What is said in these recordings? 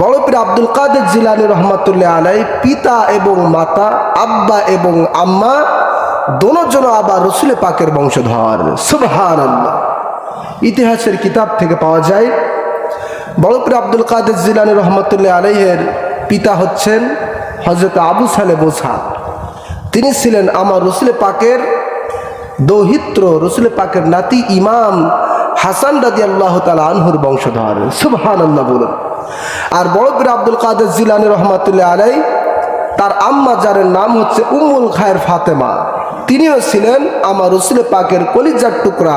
বড়পীর আব্দুল কাদের জিলানি রহমাতুল্লাহ আলাই পিতা এবং মাতা, আব্বা এবং আম্মা দোনোজন আবার রসুলে পাকের বংশধর। সুবহান ইতিহাসের কিতাব থেকে পাওয়া যায় বড়পীর আব্দুল কাদের জিলানি রহমতুল্লাহ আলাইহের পিতা হচ্ছেন হজরত আবু সালে বোসা তিনি ছিলেন আমার রসুলে পাকের দৌহিত্র, রসুলে পাকের নাতি ইমাম হাসান রাজি আল্লাহ তালা আনহুর বংশধর। সুবহান আল্লাহ বলুন। আর বড়পীর আব্দুল কাদের জিলানি রহমাতুল্লাহ আলাই, তার আম্মা যারের নাম হচ্ছে উম্মুল খায়ের ফাতেমা। তিনিও ছিলেন আমার রসুলে পাকের কলিজার টুকরা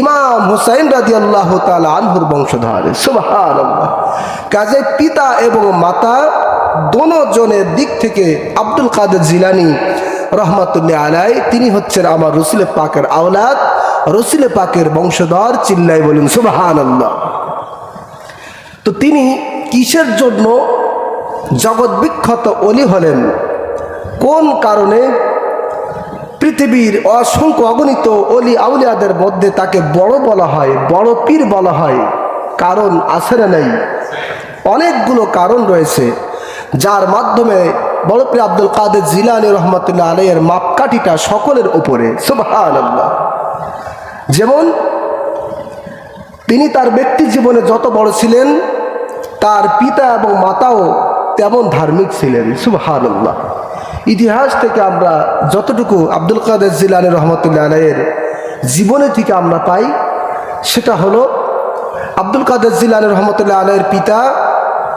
ইমাম হুসাইন রাজি আল্লাহ তালা আনহুর বংশধর। সুবহান কাজে পিতা এবং মাতা দোনো জনের দিক থেকে আব্দুল কাদের জিলানি রহমাতুল্লাহ আলাই, তিনি হচ্ছেন আমার রসুলে পাকের আওলাদ, রসুলে পাকের বংশধর চিল্লাই বলুন সুবাহান আল্লাহ তো তিনি কিসের জন্য জগৎ বিখ্যাত অলি হলেন? কোন কারণে পৃথিবীর অসংখ্য অগণিত অলি আউলিয়াদের মধ্যে তাকে বড় বলা হয়, বড় পীর বলা হয়? কারণ আছে না নেই? অনেকগুলো কারণ রয়েছে, যার মাধ্যমে বড় পীর আব্দুল কাদের জিলানি রহমতুল্লাহ আলাইয়ের মাপকাঠিটা সকলের উপরে আল্লাহ যেমন তিনি তার ব্যক্তি জীবনে যত বড় ছিলেন তার পিতা এবং মাতাও তেমন ধার্মিক ছিলেন আল্লাহ ইতিহাস থেকে আমরা যতটুকু আব্দুল কাদের জিলানি রহমতুল্লাহ আলাইয়ের জীবনে থেকে আমরা পাই, সেটা হলো আব্দুল কাদের জিলানি রহমতুল্লাহ আলাইয়ের পিতা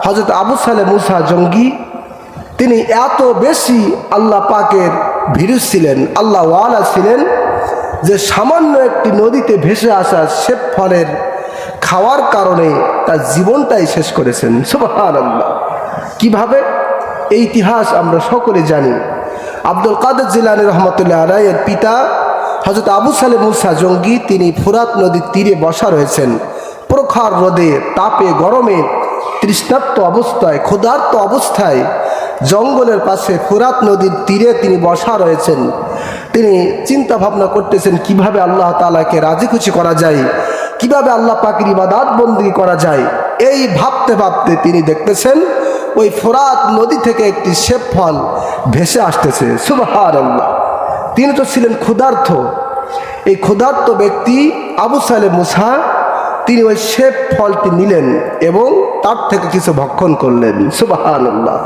হজরত আবু সালে মুসা জঙ্গি। তিনি এত বেশি আল্লাহ পাকের ভিরুস ছিলেন, আল্লাহ ওয়ালা ছিলেন যে সামান্য একটি নদীতে ভেসে আসা শেপ ফলের খাওয়ার কারণে তার জীবনটাই শেষ করেছেন। সুবহান আল্লাহ কীভাবে? এই ইতিহাস আমরা সকলে জানি। আব্দুল কাদের জিলানি রহমতুল্লাহ আলাইয়ের পিতা হজরত আবু সালে মুসা জঙ্গি, তিনি ফুরাত নদীর তীরে বসা রয়েছেন। প্রখর রোদে, তাপে, গরমে, তৃষ্ণার্ত অবস্থায়, ক্ষুধার্ত অবস্থায় জঙ্গলের পাশে ফুরাত নদীর তীরে তিনি বসা রয়েছেন। তিনি চিন্তা ভাবনা করতেছেন, কীভাবে আল্লাহ তালাকে রাজি খুশি করা যায়? কীভাবে আল্লাহ পাকির ইবাদাত বন্দি করা যায়? এই ভাবতে ভাবতে তিনি দেখতেছেন, ওই ফোরাত নদী থেকে একটি শেপ ফল ভেসে আসতেছে। সুবাহার আল্লাহ তিনি তো ছিলেন ক্ষুধার্থ এই ক্ষুধার্ত ব্যক্তি আবু সালে মুসা, তিনি ওই শেপ ফলটি নিলেন এবং তার থেকে কিছু ভক্ষণ করলেন। সুবাহান আল্লাহ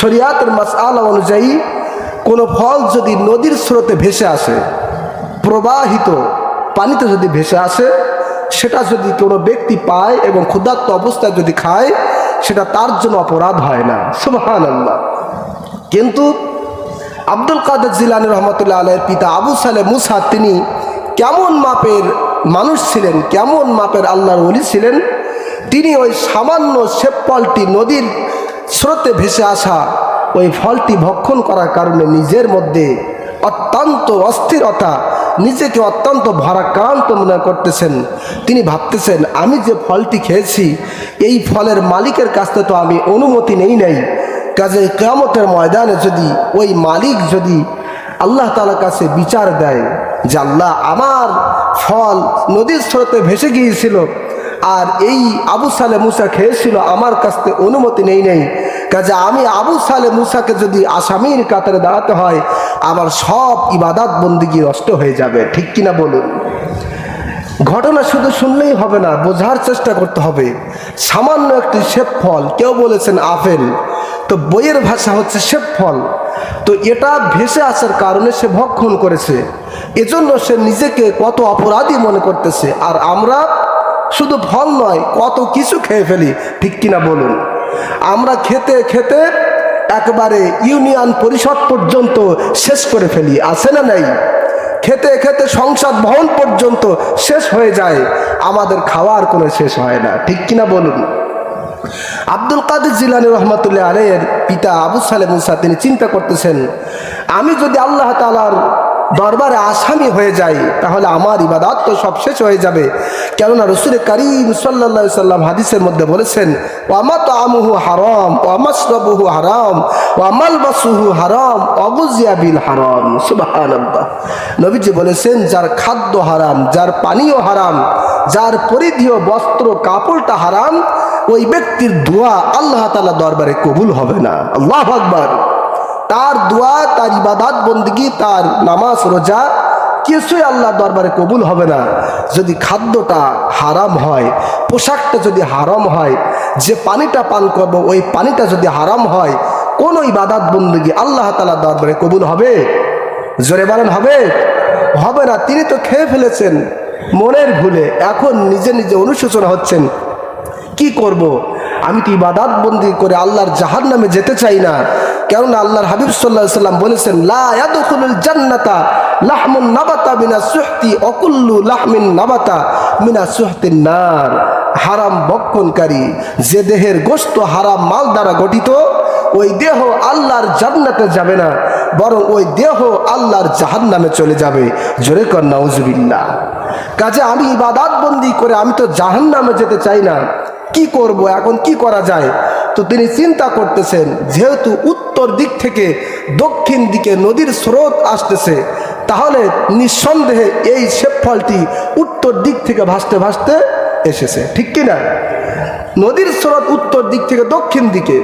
শরিয়াতের মাস আলা অনুযায়ী কোনো ফল যদি নদীর স্রোতে ভেসে আসে, প্রবাহিত পানিতে যদি ভেসে আসে সেটা যদি কোনো ব্যক্তি পায় এবং ক্ষুধার্ত অবস্থায় যদি খায়, সেটা তার জন্য অপরাধ হয় না। সুবাহান আল্লাহ কিন্তু আব্দুল কাদের জিলানি রহমতুল্লাহ আলের পিতা আবু সালে মুসা, তিনি কেমন মাপের মানুষ ছিলেন, কেমন মাপের আল্লাহর অলি ছিলেন? তিনি ওই সামান্য শেপ ফলটি নদীর স্রোতে ভেসে আসা ওই ফলটি ভক্ষণ করার কারণে নিজের মধ্যে অত্যন্ত অস্থিরতা নিজেকে অত্যন্ত ভারাক্রান্ত মনে করতেছেন। তিনি ভাবতেছেন, আমি যে ফলটি খেয়েছি, এই ফলের মালিকের কাছ থেকে তো আমি অনুমতি নেই নাই। কাজে কেয়ামতের ময়দানে যদি ওই মালিক যদি আল্লাহ তালার কাছে বিচার দেয় যে আল্লাহ আমার ফল নদীর স্রোতে ভেসে গিয়েছিল, আর এই আবু সালে মুসা খেয়েছিল, আমার কাছ অনুমতি নেই নেই কাজে আমি আবু সালে মুসাকে যদি আসামির কাতারে দাঁড়াতে হয়, আমার সব ইবাদাত বন্দিগি নষ্ট হয়ে যাবে। ঠিক কিনা বলুন? ঘটনা শুধু শুনলেই হবে না, বোঝার চেষ্টা করতে হবে। সামান্য একটি শেপ ফল কেউ বলেছেন আপেল তো বইয়ের ভাষা হচ্ছে শেপ ফল তো এটা ভেসে আসার কারণে সে ভক্ষণ করেছে। এজন্য সে নিজেকে কত অপরাধী মনে করতেছে। আর আমরা শুধু ফল নয়, কত কিছু খেয়ে ফেলি। ঠিক কিনা বলুন? আমরা খেতে খেতে একবারে ইউনিয়ন পরিষদ পর্যন্ত শেষ করে ফেলি, আছে না নাই? খেতে খেতে সংসদ ভবন পর্যন্ত শেষ হয়ে যায়, আমাদের খাওয়ার কোনো শেষ হয় না, ঠিক কিনা বলুন? আব্দুল কাদের জিলানি রহমতুল্লাহ আলের পিতা আবু সালে মুসা, তিনি চিন্তা করতেছেন, আমি যদি আল্লাহ তালার দরবারে আসামি হয়ে যাই, তাহলে আমার ইবাদাত তো সব শেষ হয়ে যাবে। কেননা রসুল করিম সাল্লা সাল্লাম হাদিসের মধ্যে বলেছেন, ওয়ামা তো আমুহু হারাম ওয়ামাসরবুহু হারাম ওয়ামাল বাসুহু হারাম অবুজিয়া বিল হারাম। সুবাহ নবীজি বলেছেন, যার খাদ্য হারাম, যার পানীয় হারাম, যার পরিধেয় বস্ত্র, কাপড়টা হারাম, ওই ব্যক্তির দোয়া আল্লাহ তালা দরবারে কবুল হবে না। আল্লাহ আকবার। তার দোয়া, তার ইবাদাত, বন্দিগি, তার নামাজ, রোজা কিছুই আল্লাহ দরবারে কবুল হবে না। যদি খাদ্যটা হারাম হয়, পোশাকটা যদি হারাম হয়, যে পানিটা পান করব, ওই পানিটা যদি হারাম হয়, কোন ইবাদাত, বন্দিগি আল্লাহ তালা দরবারে কবুল হবে? জোরে বলেন, হবে? হবে না। তিনি তো খেয়ে ফেলেছেন মনের ভুলে। এখন নিজে নিজে অনুশোচনা হচ্ছেন। কি করব। আমি তো ইবাদাত, বন্দি করে আল্লাহর জাহান নামে যেতে চাই না? কেননা আল্লাহর হাবিব সাল্লাহ সাল্লাম বলেছেন, লা জান্নাতা লাহমুন নাবাতা মিনা সুহতি অকুল্লু লাহমিন নাবাতা মিনা সুহতিন নার। হারাম বক্ষণকারী, যে দেহের গোস্ত হারাম মাল দ্বারা গঠিত, ওই দেহ আল্লাহর জান্নাতে যাবে না, বরং ওই দেহ আল্লাহর জাহান নামে চলে যাবে। জোরে কর, নাউজুবিল্লাহ। কাজে আমি ইবাদাত বন্দি করে আমি তো জাহান নামে যেতে চাই না। কি করব, এখন কি করা যায়? তো তিনি চিন্তা করতেছেন, যেহেতু উত্তর দিক থেকে দক্ষিণ দিকে নদীর স্রোত আসতেছে, তাহলে নিঃসন্দেহে এই ফলটি উত্তর দিক থেকে ভাসতে ভাসতে এসেছে, ঠিক কি না নদীর স্রোত উত্তর দিক থেকে দক্ষিণ দিকে,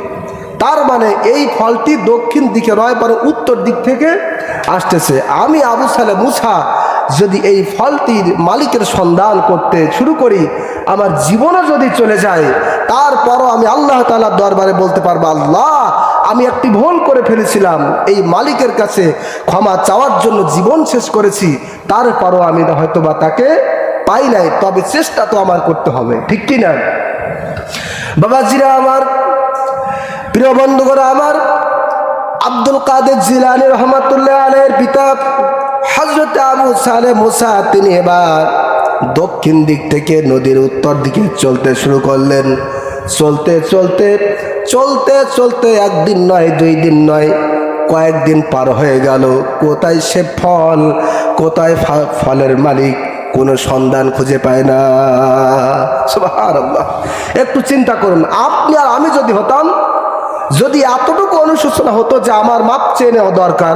তার মানে এই ফলটি দক্ষিণ দিকে নয়, বরং উত্তর দিক থেকে আসতেছে। আমি আবু সালে মুসা যদি এই ফলটির মালিকের সন্ধান করতে শুরু করি, আমার জীবনও যদি চলে যায়, তারপরও আমি আল্লাহ তালার দরবারে বলতে পারব, আল্লাহ, আমি একটি ভুল করে ফেলেছিলাম। এই মালিকের কাছে ক্ষমা চাওয়ার জন্য জীবন শেষ করেছি, তারপরও আমি হয়তো বা তাকে পাই নাই, তবে চেষ্টা তো আমার করতে হবে, ঠিক কি না? বাবাজিরা আমার, প্রিয় বন্ধুগণ আমার, আব্দুল কাদের জিলানি রহমতুল্লাহ আলের পিতা হজরত আবু সালে মুসা, তিনি এবার দক্ষিণ দিক থেকে নদীর উত্তর দিকে চলতে শুরু করলেন। চলতে চলতে চলতে চলতে একদিন নয়, দুই দিন নয়, কয়েকদিন পার হয়ে গেল। কোথায় সে ফল, কোথায় ফলের মালিক, কোনো সন্ধান খুঁজে পায় না। একটু চিন্তা করুন, আপনি আর আমি যদি হতাম, যদি এতটুকু অনুশোচনা হতো যে আমার মাপ চেয়ে নেওয়া দরকার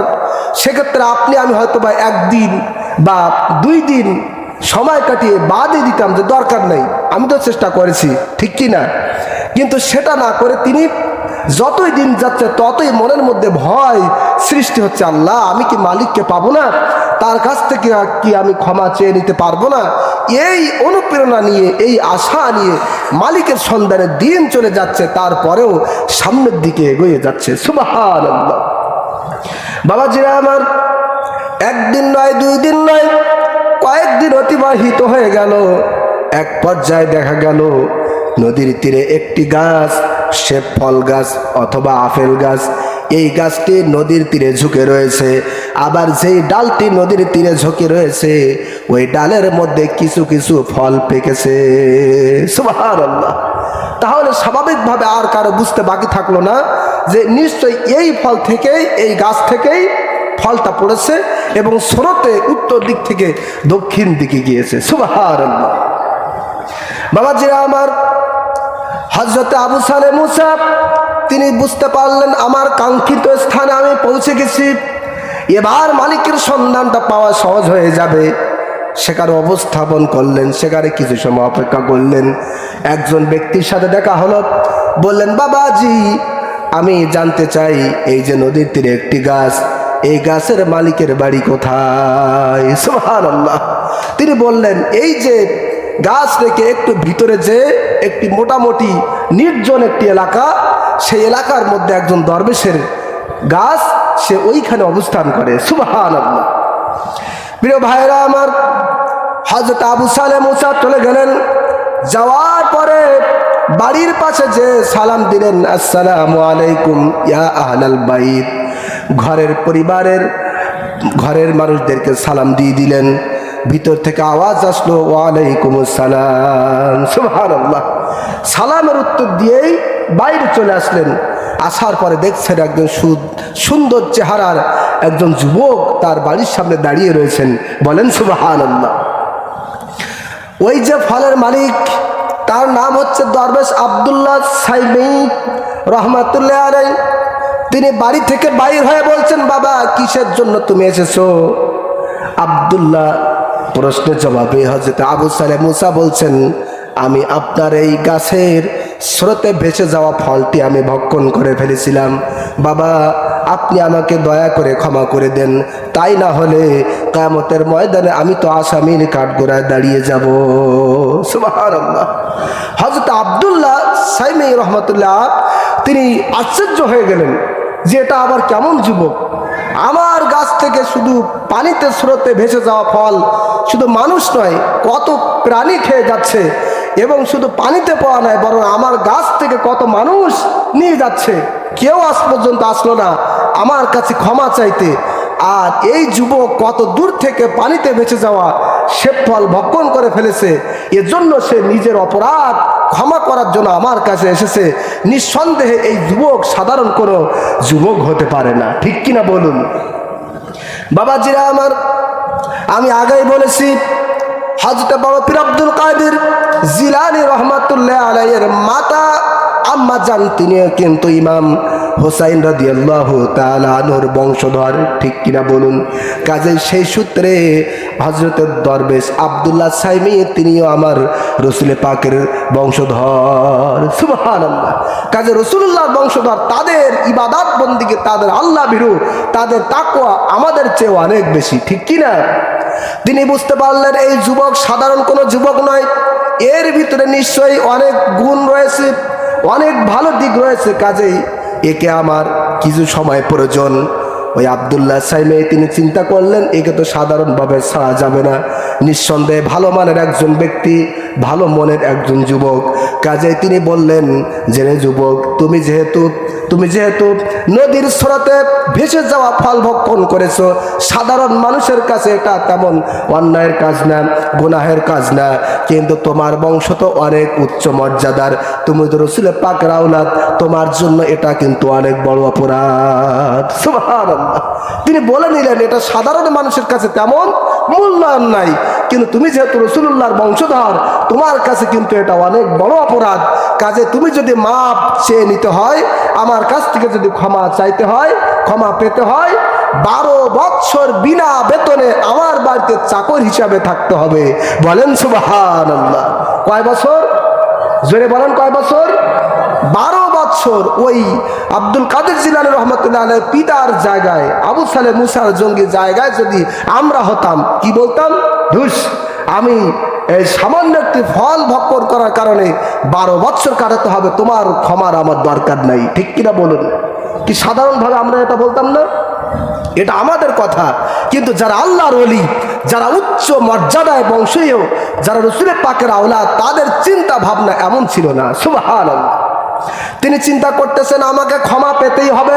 সেক্ষেত্রে আপনি, আমি হয়তো বা একদিন বা দুই দিন সময় কাটিয়ে বাদে দিতাম যে দরকার নেই, আমি তো চেষ্টা করেছি, ঠিক কি না? কিন্তু সেটা না করে তিনি যতই দিন যাচ্ছে, ততই মনের মধ্যে ভয় সৃষ্টি হচ্ছে, আল্লাহ, আমি কি মালিককে পাবো না? তার কাছ থেকে কি আমি ক্ষমা চেয়ে নিতে পারব না? এই অনুপ্রেরণা নিয়ে, এই আশা নিয়ে মালিকের সন্ধানে দিন চলে যাচ্ছে, তারপরেও সামনের দিকে এগিয়ে যাচ্ছে। সুবাহান বাবাজিরা আমার, একদিন নয়, দুই দিন নয়, কয়েকদিন অতিবাহিত হয়ে গেল। এক পর্যায়ে দেখা গেল, নদীর তীরে একটি গাছ, সে ফল গাছ অথবা আপেল গাছ। এই গাছটি নদীর তীরে ঝুঁকে রয়েছে, আবার যেই ডালটি নদীর তীরে ঝুঁকে রয়েছে, ওই ডালের মধ্যে কিছু কিছু ফল পেকেছে। সুবহানাল্লাহ। তাহলে স্বাভাবিকভাবে আর কারও বুঝতে বাকি থাকল না। যে নিশ্চয়ই এই ফল থেকেই, এই গাছ থেকেই ফলটা পড়েছে এবং স্রোতে উত্তর দিক থেকে দক্ষিণ দিকে গিয়েছে। সুবহানাল্লাহ। বাবাজিরা আমার হজরতে আবু সালে মুসা, তিনি বুঝতে পারলেন আমার কাঙ্ক্ষিত স্থানে আমি পৌঁছে গেছি। এবার মালিকের সন্ধানটা পাওয়া সহজ হয়ে যাবে। সেখানে অবস্থাপন করলেন, সেখানে কিছু সময় অপেক্ষা করলেন। একজন ব্যক্তির সাথে দেখা হলো। বললেন, বাবাজি আমি জানতে চাই, এই যে নদীর তীরে একটি গাছ, এই গাছের মালিকের বাড়ি কোথায়? সুবহানাল্লাহ। তিনি বললেন, এই যে গাছ রেখে একটু ভিতরে যে একটি মোটামুটি নির্জন একটি এলাকা, সেই এলাকার মধ্যে একজন দরবেশের গাছ, সে ওইখানে অবস্থান করে। সুবাহান প্রিয় ভাইরা আমার হজরত আবু সালে মুসা চলে গেলেন। যাওয়ার পরে বাড়ির পাশে যে সালাম দিলেন, আসসালামু আলাইকুম, ইয়া আহলাল বাইত। ঘরের পরিবারের, ঘরের মানুষদেরকে সালাম দিয়ে দিলেন। ভিতর থেকে আওয়াজ আসলো, ওয়ালাইকুম সালাম সুবহানাল্লাহ। সালামের উত্তর দিয়েই বাইরে চলে আসলেন। আসার পরে দেখছেন একজন সুন্দর চেহারার একজন যুবক তার বাড়ির সামনে দাঁড়িয়ে রয়েছেন। বলেন, সুবহানাল্লাহ। ওই যে ফলের মালিক তার নাম হচ্ছে দরবেশ আবদুল্লাহ সাইমি রহমাতুল্লাহ আলাই তিনি বাড়ি থেকে বাইর হয়ে বলছেন, বাবা, কিসের জন্য তুমি এসেছ? আবদুল্লাহ প্রশ্নের জবাবে হজরত আবু সালে মুসা বলছেন আমি আপনার এই গাছের স্রোতে ভেসে যাওয়া ফলটি আমি ভক্ষণ করে ফেলেছিলাম। বাবা, আপনি আমাকে দয়া করে ক্ষমা করে দেন। তাই না হলে কামতের ময়দানে আমি তো আসামির কাঠগোড়ায় দাঁড়িয়ে যাব। হজরত আবদুল্লাহ সাইমি রহমতুল্লাহ, তিনি আশ্চর্য হয়ে গেলেন যে এটা আবার কেমন যুবক। আমার গাছ থেকে শুধু পানিতে স্রোতে ভেসে যাওয়া ফল শুধু মানুষ নয়, কত প্রাণী খেয়ে যাচ্ছে। এবং শুধু পানিতে পাওয়া নয়, বরং আমার গাছ থেকে কত মানুষ নিয়ে যাচ্ছে। কেউ আজ পর্যন্ত আসলো না। আমার কাছে ক্ষমা চাইতে। আর এই যুবক কত দূর থেকে পানিতে বেঁচে যাওয়া, সে ফল ভক্ষণ করে ফেলেছে। এজন্য সে নিজের অপরাধ ক্ষমা করার জন্য আমার কাছে এসেছে। নিঃসন্দেহে এই যুবক সাধারণ কোনো যুবক হতে পারে না। ঠিক কিনা বলুন? বাবাজিরা আমার, আমি আগেই বলেছি হজরত বাবা পীর আব্দুল কাদের জিলানি রহমাতুল্লাহ আলাইয়ের মাতা, আম্মা জান, তিনিও কিন্তু ইমাম হোসাইন রাদিয়াল্লাহু তাআলা আনহুর বংশধর, ঠিক কিনা বলুন? কাজে সেই সূত্রে হজরতের দরবেশ আব্দুল্লাহ সাইমি, তিনিও আমার রসুল পাকের বংশধর। সুবহানাল্লাহ। কাজে রসুল্লাহর বংশধর, তাদের ইবাদাত বন্দিকে তাদের আল্লাহ ভীরু তাদের তাকওয়া আমাদের চেয়ে অনেক বেশি, ঠিক কিনা? তিনি বুঝতে পারলেন এই যুবক সাধারণ কোনো যুবক নয়। এর ভিতরে নিশ্চয়ই অনেক গুণ রয়েছে, অনেক ভালো দিক রয়েছে। কাজেই একে আমার কিছু সময় প্রয়োজন। ওই আবদুল্লাহ সাইমে তিনি চিন্তা করলেন, একে তো সাধারণভাবে ছাড়া যাবে না। নিঃসন্দেহে ভালো মানের একজন ব্যক্তি, ভালো মনের একজন যুবক। কাজে তিনি বললেন যে যুবক, তুমি যেহেতু তুমি যেহেতু নদীর স্রোতে ভেসে যাওয়া ফল ভক্ষণ করেছ, সাধারণ মানুষের কাছে এটা তেমন অন্যায়ের কাজ না, গুনাহের কাজ না। কিন্তু তোমার বংশ তো অনেক উচ্চ মর্যাদার। তুমি তো রসুলের পাক রাউলাদ তোমার জন্য এটা কিন্তু অনেক বড় অপরাধ। তিনি বলে নিলেন, এটা সাধারণ মানুষের কাছে তেমন মূল্যায়ন নাই। কিন্তু তুমি যেহেতু রসুল্লাহর বংশধর, তোমার কাছে কিন্তু এটা অনেক বড় অপরাধ। কাজে তুমি যদি মাপ চেয়ে নিতে হয়, আমার কাছ থেকে যদি ক্ষমা চাইতে হয়, ক্ষমা পেতে হয়, বারো বৎসর বিনা বেতনে আমার বাড়িতে চাকর হিসাবে থাকতে হবে। বলেন সুবাহান কয় বছর? জোরে বলেন কয় বছর? বারো বছর ওই আব্দুল কাদের জিলানি রহমতুল্লাহ পিতার জায়গায়, আবু সালে মুসার জঙ্গি জায়গায় যদি আমরা হতাম, কি বলতাম? ধুস, আমি এই সামান্য একটি ফল ভক্ষণ করার কারণে বারো বছর কাটাতে হবে, তোমার ক্ষমার আমার দরকার নাই। ঠিক কিনা বলুন? কি সাধারণভাবে আমরা এটা বলতাম না? এটা আমাদের কথা। কিন্তু যারা আল্লাহর অলি যারা উচ্চ মর্যাদায় বংশীয়, যারা রসুলের পাকের আওলা তাদের চিন্তা ভাবনা এমন ছিল না। সুবাহান তিনি চিন্তা করতেছেন, আমাকে ক্ষমা পেতেই হবে,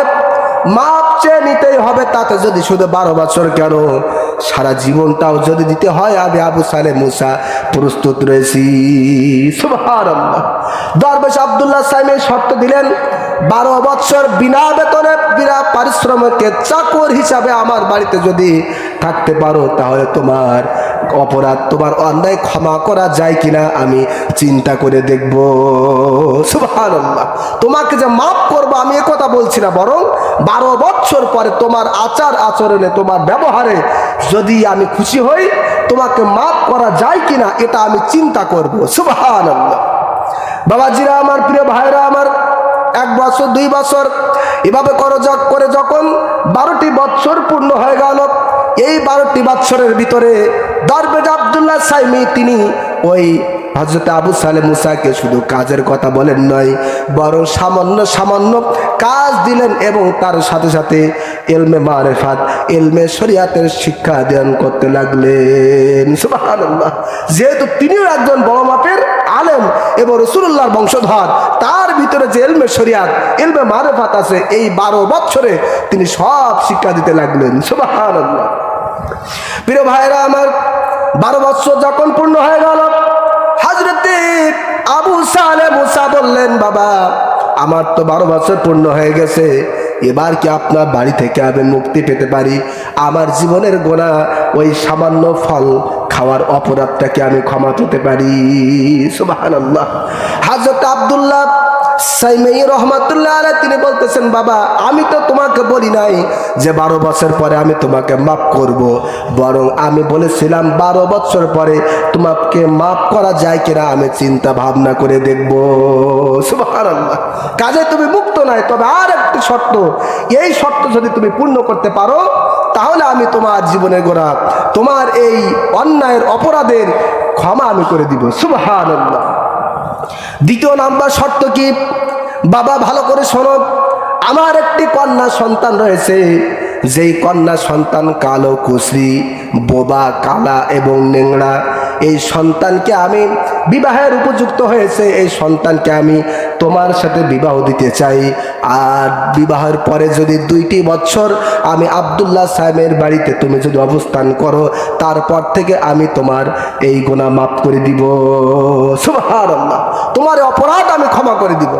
মাপ চেয়ে নিতেই হবে, তাতে যদি শুধু বারো বছর কেন? সারা জীবনটাও যদি দিতে হয়, আমি আবু সালে মুসা প্রস্তুত রয়েছি। দরবেশ আবদুল্লাহ সাইমের শর্ত দিলেন, বারো বছর বিনা বেতনে, বিনা পারিশ্রমিকে চাকর হিসাবে আমার বাড়িতে যদি থাকতে পারো, তাহলে তোমার অপরাধ তোমার অন্যায় ক্ষমা করা যায় কিনা আমি চিন্তা করে দেখব। সুবহানাল্লাহ। তোমাকে যে মাফ করব আমি কথা বলছি না, বরং বারো বছর পরে তোমার আচার আচরণে, তোমার ব্যবহারে যদি আমি খুশি হই, তোমাকে মাফ করা যায় কিনা এটা আমি চিন্তা করব। সুবহানাল্লাহ। বাবাজিরা আমার, প্রিয় ভাইরা আমার, এক বছর, দুই বছর এভাবে করো যক করে যখন বারোটি বছর পূর্ণ হয়ে গেল এই বারোটি বছরের ভিতরে দরবেজ আবদুল্লাহ সাইমি, তিনি ওই হজরত আবু সালে মুসাকে শুধু কাজের কথা বলেন নয়, বরং সামান্য সামান্য কাজ দিলেন এবং তার সাথে সাথে এলমে মারেফাত, এলমে শরিয়াতের শিক্ষা দান করতে লাগলেন। যেহেতু তিনিও একজন বড় মাপের আলেম এবং রসুল্লাহর বংশধর, তার ভিতরে যে এলমে শরিয়াত এলমে মারেফাত আছে, এই বারো বছরে তিনি সব শিক্ষা দিতে লাগলেন। সুবহানাল্লাহ। প্রিয় ভাইরা আমার, বারো বছর যখন পূর্ণ হয়ে গেল হাজরতে আবু সালে মুসা বললেন, বাবা, আমার তো বারো বছর পূর্ণ হয়ে গেছে, এবার কি আপনার বাড়ি থেকে আমি মুক্তি পেতে পারি? আমার জীবনের গোনা ওই সামান্য ফল খাওয়ার অপরাধটাকে আমি ক্ষমা পেতে পারি। সুবাহান আল্লাহ হাজরত আবদুল্লাহ সাইমেই তিনি বলতেছেন, বাবা, আমি তো তোমাকে বলি নাই যে বারো বছর পরে আমি তোমাকে মাফ করব। বরং আমি বলেছিলাম, বারো বছর পরে তোমাকে মাফ করা যায় কিনা আমি চিন্তা ভাবনা করে দেখব। কাজে তুমি মুক্ত নাই তবে আর একটি শর্ত। এই শর্ত যদি তুমি পূর্ণ করতে পারো তাহলে আমি তোমার জীবনের গোড়া, তোমার এই অন্যায়ের অপরাধের ক্ষমা আমি করে দিব। সুবহানাল্লাহ। দ্বিতীয় নাম্বার শর্ত কি? বাবা, ভালো করে শোনো। আমার একটি কন্যা সন্তান রয়েছে। যেই কন্যা সন্তান কালো কুশ্রী বোবা, কালা এবং নেংড়া এই সন্তানকে আমি বিবাহের উপযুক্ত হয়েছে, এই সন্তানকে আমি তোমার সাথে বিবাহ দিতে চাই। আর বিবাহের পরে যদি দুইটি বছর আমি আবদুল্লাহ সাহেবের বাড়িতে তুমি যদি অবস্থান করো, তারপর থেকে আমি তোমার এই গোনা মাফ করে দিব। আল্লাহ তোমার অপরাধ আমি ক্ষমা করে দিব।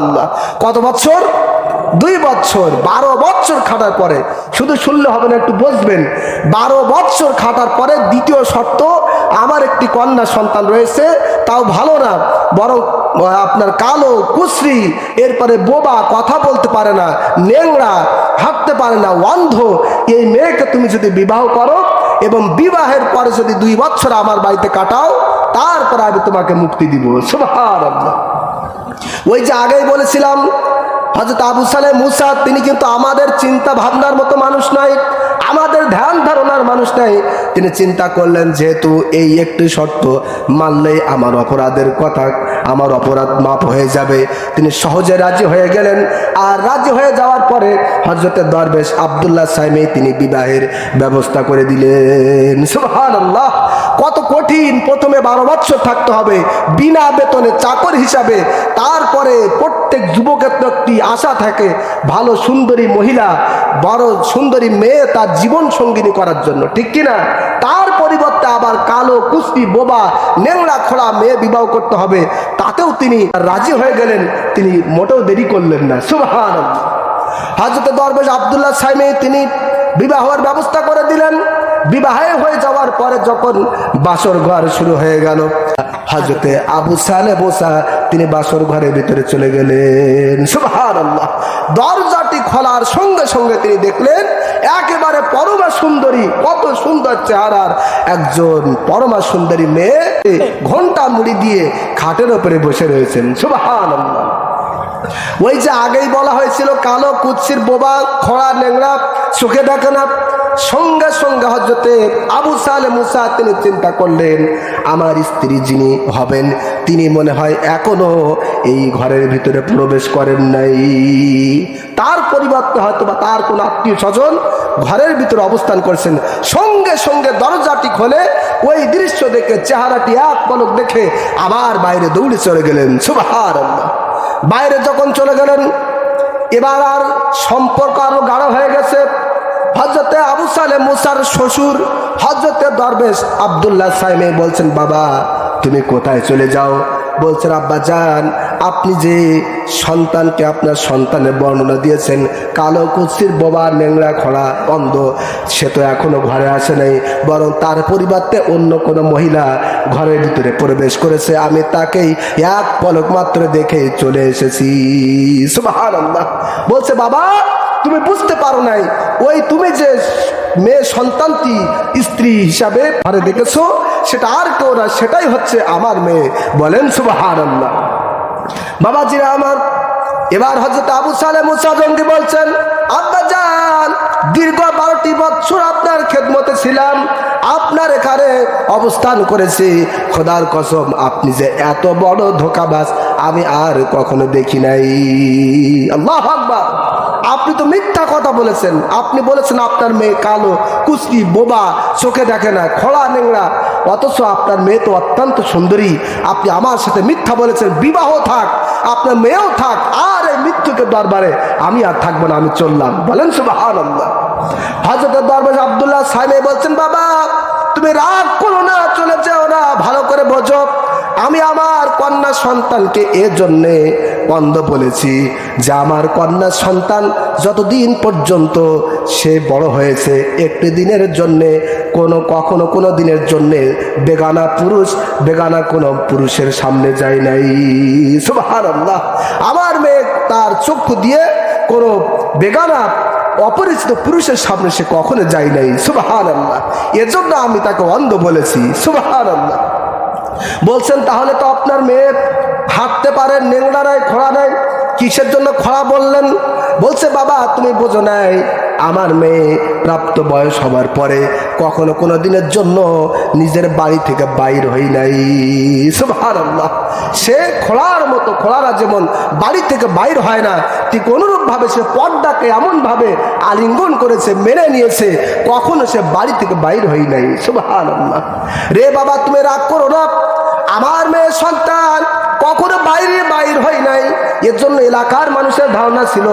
আল্লাহ কত বছর? দুই বছর, বারো বছর খাটার পরে, শুধু শুনলে হবে না, একটু বসবেন বারো বছর খাটার পরে দ্বিতীয় শর্ত, আমার একটি কন্যা সন্তান রয়েছে, তাও ভালো না, বরং আপনার কালো কুশ্রি, এরপরে বোবা, কথা বলতে পারে না, নেংড়া, হাঁটতে পারে না, অন্ধ। এই মেয়েকে তুমি যদি বিবাহ করো এবং বিবাহের পরে যদি দুই বছর আমার বাড়িতে কাটাও, তারপরে আমি তোমাকে মুক্তি দিব। সুবহানাল্লাহ। ওই যে আগেই বলেছিলাম হজরত আবু সালে মুসা, তিনি কিন্তু আমাদের চিন্তা ভাবনার মতো মানুষ নয়, আমাদের ধ্যান ধারণার মানুষ নাই তিনি চিন্তা করলেন, যেহেতু এই একটি শর্ত মানলেই আমার অপরাধের কথা, আমার অপরাধ মাপ হয়ে যাবে। তিনি সহজে রাজি হয়ে গেলেন। আর রাজি হয়ে যাওয়ার পরে হজরতের দরবেশ আবদুল্লাহ সাইমে, তিনি বিবাহের ব্যবস্থা করে দিলেন। সুহান আল্লাহ কত কঠিন প্রথমে বারো বছর থাকতে হবে বিনা বেতনে চাকর হিসাবে। তারপরে প্রত্যেক যুবকের তো একটি আশা থাকে, ভালো সুন্দরী মহিলা, বড় সুন্দরী মেয়ে তার জীবন সঙ্গিনী করার জন্য, ঠিক কিনা? তার পরিবর্তে আবার কালো কুস্তি, বোবা নেংড়া খোড়া মেয়ে বিবাহ করতে হবে। তাতেও তিনি রাজি হয়ে গেলেন, তিনি মোটেও দেরি করলেন না সুবহান হাজরত দরবেশ আবদুল্লাহ সাইমে তিনি বিবাহের ব্যবস্থা করে দিলেন। বিবাহে হয়ে যাওয়ার পরে যখন বাসর ঘর শুরু হয়ে গেল হাজরতে আবু সালে বোসা তিনি বাসর ঘরের ভিতরে চলে গেলেন। দরজাটি খোলার সঙ্গে সঙ্গে তিনি দেখলেন, একেবারে পরমা সুন্দরী, কত সুন্দর চেহারার একজন পরমা সুন্দরী মেয়ে ঘণ্টা মুড়ি দিয়ে খাটের ওপরে বসে রয়েছেন। সুবহান ওই যে আগেই বলা হয়েছিল, কালো কুৎসির বোবা, খোড়া নেংড়া চোখে না। সঙ্গে সঙ্গে হজরতে আবু সালে মুসা তিনি চিন্তা করলেন, আমার স্ত্রী যিনি হবেন, তিনি মনে হয় এখনও এই ঘরের ভিতরে প্রবেশ করেন নাই। তার পরিবর্তে হয়তো বা তার কোনো আত্মীয় স্বজন ঘরের ভিতরে অবস্থান করছেন। সঙ্গে সঙ্গে দরজাটি খোলে, ওই দৃশ্য দেখে চেহারাটি এক পলক দেখে আবার বাইরে দৌড়ে চলে গেলেন। সুবাহার বাইরে যখন চলে গেলেন, এবার আর সম্পর্ক আরও গাঢ় হয়ে গেছে। হজরতে আবু সালে মুসার শ্বশুর হজরতে দরবেশ আবদুল্লাহ সাইমে বলছেন, বাবা, তুমি কোথায় চলে যাও? বলছেন, আব্বা যান আপনি যে সন্তানকে আপনার সন্তানের বর্ণনা দিয়েছেন, কালো কুস্তির বোবা নেংড়া খড়া অন্ধ, সে তো এখনও ঘরে আসে নাই, বরং তার পরিবর্তে অন্য কোনো মহিলা ঘরের ভিতরে প্রবেশ করেছে, আমি তাকেই এক পলক মাত্র দেখে চলে এসেছি। বলছে, বাবা তুমি বুঝতে পারো নাই। ওই তুমি যে মেয়ে সন্তানটি স্ত্রী হিসাবে ঘরে দেখেছ, সেটা আর কেউ না, সেটাই হচ্ছে আমার মেয়ে। বলেন সুবাহান আল্লাহ বাবাজিরা আমার, এবার হজরত আবু সালে মুসা জঙ্গি বলছেন, আব্বা যান দীর্ঘ বারোটি বছর আপনার খেদমতে ছিলাম, আপনার এখানে অবস্থান করেছি। খোদার কসম, আপনি যে এত বড় ধোকাবাজ, আমি আর কখনো দেখি নাই। আল্লাহ আকবার। আপনি তো মিথ্যা কথা বলেছেন। আপনি বলেছেন আপনার মেয়ে কালো কুস্কি বোবা, চোখে দেখে না, খোলা নেংড়া অথচ আপনার মেয়ে তো অত্যন্ত সুন্দরী। আপনি আমার সাথে মিথ্যা বলেছেন, বিবাহ থাক, আপনার মেয়েও থাক, আর এই মৃত্যুকে দরবারে আমি আর থাকব না, আমি চললাম। বলেন সুবাহান হজরত দরবার আবদুল্লাহ সাহেব বলছেন, বাবা, তুমি রাগ করো না, চলে যাও না, ভালো করে বোঝো। আমি আমার কন্যা সন্তানকে এর জন্যে অন্ধ বলেছি যে আমার কন্যা সন্তান যতদিন পর্যন্ত সে বড় হয়েছে, একটি দিনের জন্যে, কোনো কখনো কোনো দিনের জন্যে বেগানা পুরুষ, বেগানা কোনো পুরুষের সামনে যায় নাই। সুবহানাল্লাহ। আমার মেয়ে তার চক্ষু দিয়ে কোনো বেগানা অপরিচিত পুরুষের সামনে সে কখনো যায় নাই। আল্লাহ এজন্য আমি তাকে অন্ধ বলেছি। আল্লাহ বলছেন, তাহলে তো আপনার মেয়ে হাঁটতে পারে নেংড়া নাই খোড়া নাই। কিসের জন্য খোড়া বললেন? বলছে, বাবা, তুমি বোঝো নাই, আমার মেয়ে প্রাপ্ত বয়স হবার পরে কখনো কোনো দিনের জন্য নিজের বাড়ি থেকে বাইর হই নাই। সুবহানাল্লাহ। সে খোলার মতো খোলারা যেমন বাড়ি থেকে বাইর হয় না, ঠিক অনুরূপভাবে সে পর্দাকে এমনভাবে আলিঙ্গন করেছে মেনে নিয়েছে, কখনো সে বাড়ি থেকে বাইর হই নাই। সুবহানাল্লাহ। রে বাবা, তুমি রাগ করো না। আমার মেয়ে সন্তান কখনো বাইরে বাইর হয় নাই। এর জন্য এলাকার মানুষের ধারণা ছিল,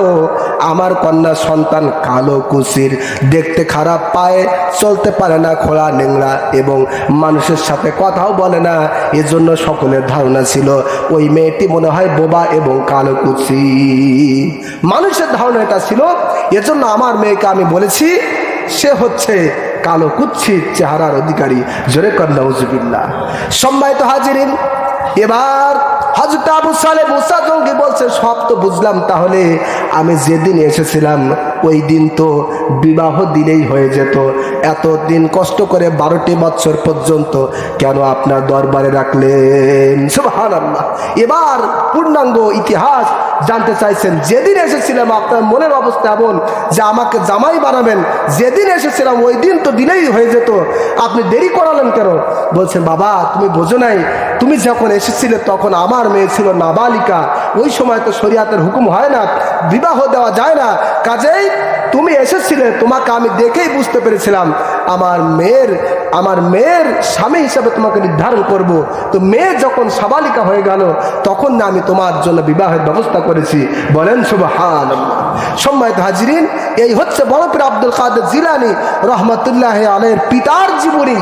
আমার কন্যা সন্তান কালো কুচির দেখতে খারাপ পায় চলতে পারে না খোলা নেংড়া এবং মানুষের সাথে কথাও বলে না। এজন্য সকলের ধারণা ছিল, ওই মেয়েটি মনে হয় বোবা এবং কালো কুচি মানুষের ধারণা এটা ছিল, এজন্য আমার মেয়েকে আমি বলেছি, সে হচ্ছে কালো কুচ্ছিত চেহারার অধিকারী। জোরে কন্যা উজুবিল্লা সম্মানিত হাজিরিন এবার হজরত আবু সালে মুসা জঙ্গি বলছে, সব তো বুঝলাম, তাহলে আমি যেদিন এসেছিলাম, ওই দিন তো বিবাহ দিলেই হয়ে যেত। এত দিন কষ্ট করে বারোটি বছর পর্যন্ত কেন আপনার দরবারে রাখলেন? সুবহানাল্লাহ। এবার পূর্ণাঙ্গ ইতিহাস জানতে চাইছেন, যেদিন এসেছিলাম, আপনার মনের অবস্থা এমন যে আমাকে জামাই বানাবেন, যেদিন এসেছিলাম, ওই দিন তো দিলেই হয়ে যেত। আপনি দেরি করালেন কেন? বলছেন, বাবা, তুমি বোঝো নাই, তুমি যখন এসেছিলে তখন আমার মেয়ে ছিল নাবালিকা। ওই সময় তো শরিয়াতের হুকুম হয় না, বিবাহ দেওয়া যায় না। কাজেই তুমি এসেছিলে, তোমাকে আমি দেখেই বুঝতে পেরেছিলাম। আমার মেয়ের আমার মেয়ের স্বামী হিসাবে তোমাকে নির্ধারণ করব। তো মেয়ে যখন সাবালিকা হয়ে গেল, তখন না আমি তোমার জন্য বিবাহের ব্যবস্থা করেছি। বলেন সুবহান সম্মানিত হাজিরিন, এই হচ্ছে বড় পীর আব্দুল কাদের জিলানি রহমতুল্লাহ আলের পিতার জীবনী।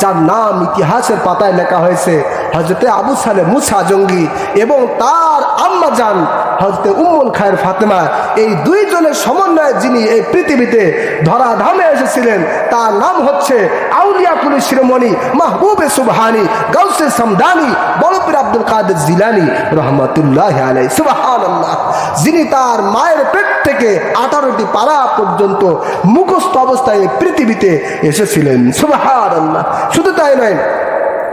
যার নাম ইতিহাসের পাতায় লেখা হয়েছে হজরতে আবু সালে মুসা জঙ্গি এবং তার আম্মা যান হজরতে উম্মুল খায়ের ফাতেমা। এই দুইজনের সমন্বয়ে যিনি এই পৃথিবীতে ধরাধামে এসেছিলেন, তার নাম হচ্ছে আউলিয়াকুলি শিরোমণি মাহবুবে সুবহানি সামদানি বলপির আব্দুল কাদের জিলানি রহমতুল্লাহ আলাই যিনি তার মায়ের পেট থেকে আঠারোটি পাড়া পর্যন্ত মুখস্থ অবস্থায় পৃথিবীতে এসেছিলেন। শুধু তাই নয়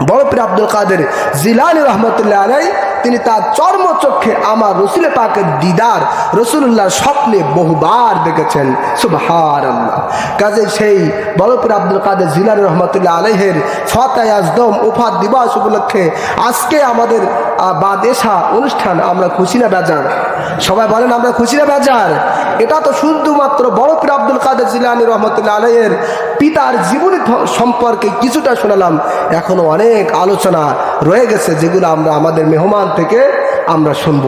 বড়পীর আব্দুল কাদের জিলানি রহমতুল্লাহ আলাই তিনি তার চর্মচক্ষে আমার রসুল পাকের দিদার রসুল্লাহ স্বপ্নে বহুবার দেখেছেন। সুবহার আল্লাহ কাজে সেই বড়পুর আব্দুল কাদের জিলানি রহমতুল্লাহ আলহের ফতায় আজদম উফাত দিবস উপলক্ষে আজকে আমাদের বাদেশা অনুষ্ঠান আমরা খুশি না বেজার। সবাই বলেন আমরা খুশি না বেজার। এটা তো শুধুমাত্র বড়পীর আব্দুল কাদের জিলানি রহমতুল্লাহ আলহের পিতার জীবনী সম্পর্কে কিছুটা শোনালাম। এখনও অনেক আলোচনা রয়ে গেছে যেগুলো আমরা আমাদের মেহমান থেকে আমরা শুনব।